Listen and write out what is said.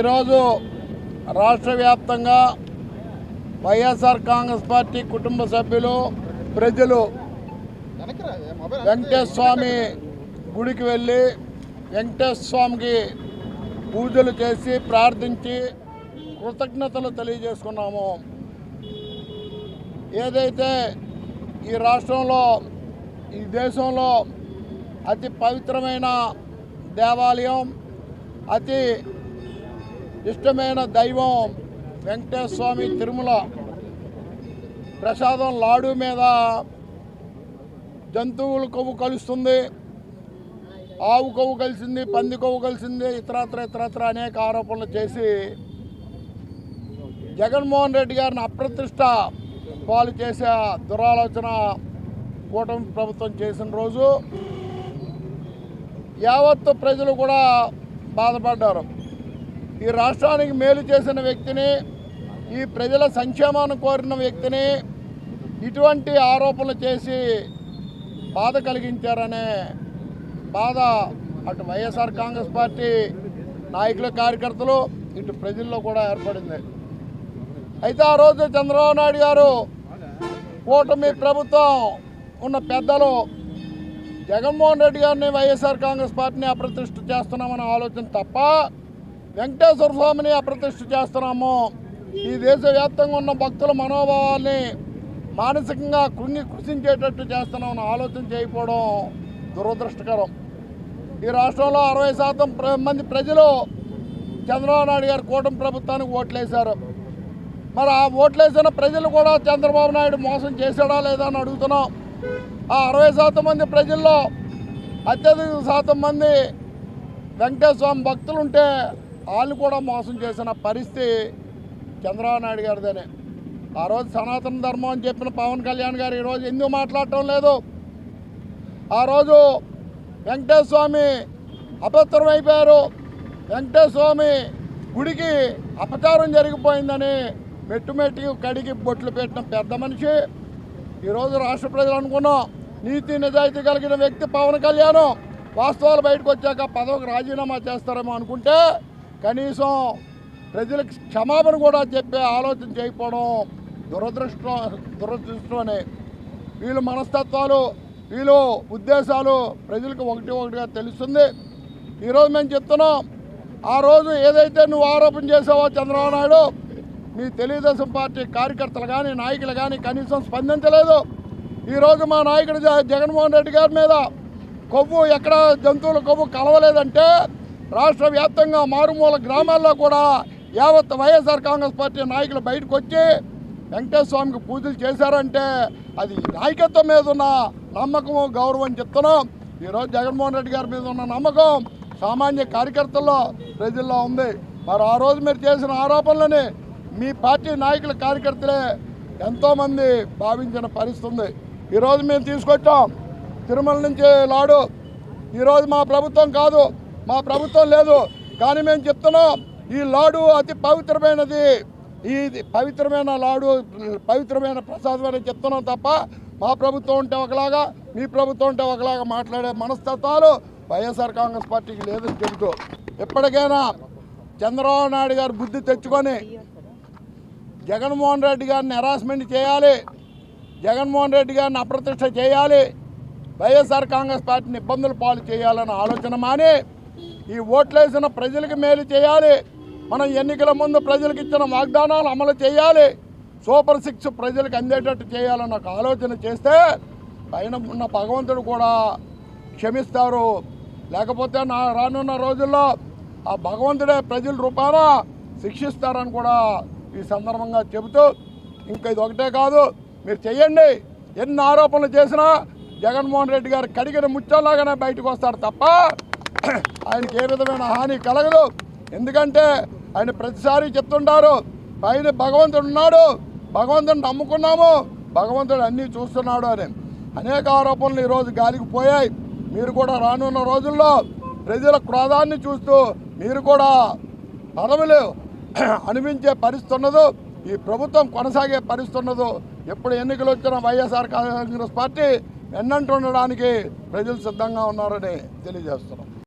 ఈరోజు రాష్ట్ర వ్యాప్తంగా వైఎస్ఆర్ కాంగ్రెస్ పార్టీ కుటుంబ సభ్యులు ప్రజలు వెంకటేశ్వర స్వామి గుడికి వెళ్ళి వెంకటేశ్వర స్వామికి పూజలు చేసి ప్రార్థించి కృతజ్ఞతలు తెలియజేసుకున్నాము. ఏదైతే ఈ రాష్ట్రంలో ఈ దేశంలో అతి పవిత్రమైన దేవాలయం అతి ఇష్టమైన దైవం వెంకటేశ్వర స్వామి తిరుమల. ప్రసాదం లాడు మీద జంతువుల కొవ్వు కలుస్తుంది. ఆవు కొవ్వు కలిసింది పంది కొవ్వు కలిసింది ఇతరత్ర ఇతరత్ర అనేక ఆరోపణలు చేసి జగన్మోహన్ రెడ్డి గారిని అప్రతిష్ట పాలు చేసే దురాలోచన కూటమి ప్రభుత్వం చేసిన రోజు యావత్తు ప్రజలు కూడా బాధపడ్డారు. ఈ రాష్ట్రానికి మేలు చేసిన వ్యక్తిని ఈ ప్రజల సంక్షేమాన్ని కోరిన వ్యక్తిని ఇటువంటి ఆరోపణలు చేసి బాధ కలిగించారనే బాధ అటు వైఎస్ఆర్ కాంగ్రెస్ పార్టీ నాయకులు కార్యకర్తలు ఇటు ప్రజల్లో కూడా ఏర్పడింది. అయితే ఆ రోజు చంద్రబాబు నాయుడు గారు కూటమి ప్రభుత్వం ఉన్న పెద్దలు జగన్మోహన్ రెడ్డి గారిని వైఎస్ఆర్ కాంగ్రెస్ పార్టీని అప్రతిష్ఠ చేస్తున్నామన్న ఆలోచన తప్ప వెంకటేశ్వర స్వామిని అప్రతిష్ఠ చేస్తున్నాము. ఈ దేశవ్యాప్తంగా ఉన్న భక్తుల మనోభావాల్ని మానసికంగా కృంగి కృషించేటట్టు చేస్తున్నామని ఆలోచన చేయకపోవడం దురదృష్టకరం. ఈ రాష్ట్రంలో అరవై శాతం ప్ర- మంది ప్రజలు చంద్రబాబు నాయుడు గారు కూటమి ప్రభుత్వానికి ఓట్లేశారు. మరి ఆ ఓట్లేసిన ప్రజలు కూడా చంద్రబాబు నాయుడు మోసం చేశాడా లేదా అని అడుగుతున్నాం. ఆ అరవై శాతం మంది ప్రజల్లో అత్యధిక శాతం మంది వెంకటేశ్వర స్వామి భక్తులు ఉంటే వాళ్ళు కూడా మోసం చేసిన పరిస్థితి చంద్రబాబు నాయుడు గారిదేనే. ఆ రోజు సనాతన ధర్మం అని చెప్పిన పవన్ కళ్యాణ్ గారు ఈరోజు ఎందుకు మాట్లాడటం లేదు? ఆ రోజు వెంకటేశ్వర స్వామి అపత్రం అయిపోయారు. వెంకటేశ్వర స్వామి గుడికి అపచారం జరిగిపోయిందని మెట్టుమెట్టుకి కడిగి బొట్లు పెట్టిన పెద్ద మనిషి. ఈరోజు రాష్ట్ర ప్రజలు అనుకున్నాం నీతి నిజాయితీ కలిగిన వ్యక్తి పవన్ కళ్యాణ్. వాస్తవాలు బయటకు వచ్చాక పదవికి రాజీనామా చేస్తారేమో అనుకుంటే కనీసం ప్రజలకు క్షమాపణ కూడా చెప్పే ఆలోచన చేయకపోవడం దురదృష్టం దురదృష్టం అని. వీళ్ళ మనస్తత్వాలు వీళ్ళు ఉద్దేశాలు ప్రజలకు ఒకటి ఒకటిగా తెలుస్తుంది. ఈరోజు మేము చెప్తున్నాం ఆ రోజు ఏదైతే నువ్వు ఆరోపణ చేసావో చంద్రబాబు నాయుడు మీ తెలుగుదేశం పార్టీ కార్యకర్తలు కానీ నాయకులు కానీ కనీసం స్పందించలేదు. ఈరోజు మా నాయకుడు జగన్మోహన్ రెడ్డి గారి మీద కొవ్వు ఎక్కడ జంతువుల కొవ్వు కలవలేదంటే రాష్ట్ర వ్యాప్తంగా మారుమూల గ్రామాల్లో కూడా యావత్ వైఎస్ఆర్ కాంగ్రెస్ పార్టీ నాయకులు బయటకు వచ్చి వెంకటేశ్వర స్వామికి పూజలు చేశారంటే అది నాయకత్వం మీద ఉన్న నమ్మకము గౌరవం చెప్తున్నాం. ఈరోజు జగన్మోహన్ రెడ్డి గారి మీద ఉన్న నమ్మకం సామాన్య కార్యకర్తల్లో ప్రజల్లో ఉంది. మరి ఆ రోజు మీరు చేసిన ఆరోపణలని మీ పార్టీ నాయకుల కార్యకర్తలే ఎంతోమంది భావించిన పరిస్థితి ఉంది. ఈరోజు మేము తీసుకొచ్చాం. తిరుమల నుంచి లాడు. ఈరోజు మా ప్రభుత్వం కాదు. మా ప్రభుత్వం లేదు. కానీ మేము చెప్తున్నాం ఈ లాడు అతి పవిత్రమైనది. ఈ పవిత్రమైన లాడు పవిత్రమైన ప్రసాదం అని చెప్తున్నాం తప్ప మా ప్రభుత్వం ఉంటే ఒకలాగా మీ ప్రభుత్వం ఉంటే ఒకలాగా మాట్లాడే మనస్తత్వాలు వైఎస్ఆర్ కాంగ్రెస్ పార్టీకి లేదని చెబుతూ ఎప్పటికైనా చంద్రబాబు నాయుడు గారు బుద్ధి తెచ్చుకొని జగన్మోహన్ రెడ్డి గారిని హెరాస్మెంట్ చేయాలి జగన్మోహన్ రెడ్డి గారిని అప్రతిష్ట చేయాలి వైఎస్ఆర్ కాంగ్రెస్ పార్టీని ఇబ్బందులు పాలు చేయాలన్న ఆలోచన మానే ఈ ఓట్లేసిన ప్రజలకు మేలు చేయాలి. మనం ఎన్నికల ముందు ప్రజలకు ఇచ్చిన వాగ్దానాలు అమలు చేయాలి. సూపర్ సిక్స్ ప్రజలకు అందేటట్టు చేయాలన్న ఒక ఆలోచన చేస్తే పైన ఉన్న భగవంతుడు కూడా క్షమిస్తారు. లేకపోతే నా రానున్న రోజుల్లో ఆ భగవంతుడే ప్రజల రూపాన శిక్షిస్తారని కూడా ఈ సందర్భంగా చెబుతూ ఇంకా ఇది ఒకటే కాదు మీరు చెయ్యండి. ఎన్ని ఆరోపణలు చేసినా జగన్మోహన్ రెడ్డి గారు కడిగిన ముచ్చల్లాగానే బయటకు వస్తారు తప్ప ఆయనకి ఏ విధమైన హాని కలగదు. ఎందుకంటే ఆయన ప్రతిసారి చెప్తుంటారు పైన భగవంతుడు ఉన్నాడు భగవంతుని నమ్ముకున్నాము భగవంతుడు అన్నీ చూస్తున్నాడు అని. అనేక ఆరోపణలు ఈరోజు గాలికి పోయాయి. మీరు కూడా రానున్న రోజుల్లో ప్రజల క్రోధాన్ని చూస్తూ మీరు కూడా పదవులు అనిపించే పరిస్థితున్నదు ఈ ప్రభుత్వం కొనసాగే పరిస్థితున్నదు ఎప్పుడు ఎన్నికలు వచ్చిన వైఎస్ఆర్ కాంగ్రెస్ పార్టీ ఎన్నంటుండడానికి ప్రజలు సిద్ధంగా ఉన్నారని తెలియజేస్తున్నాం.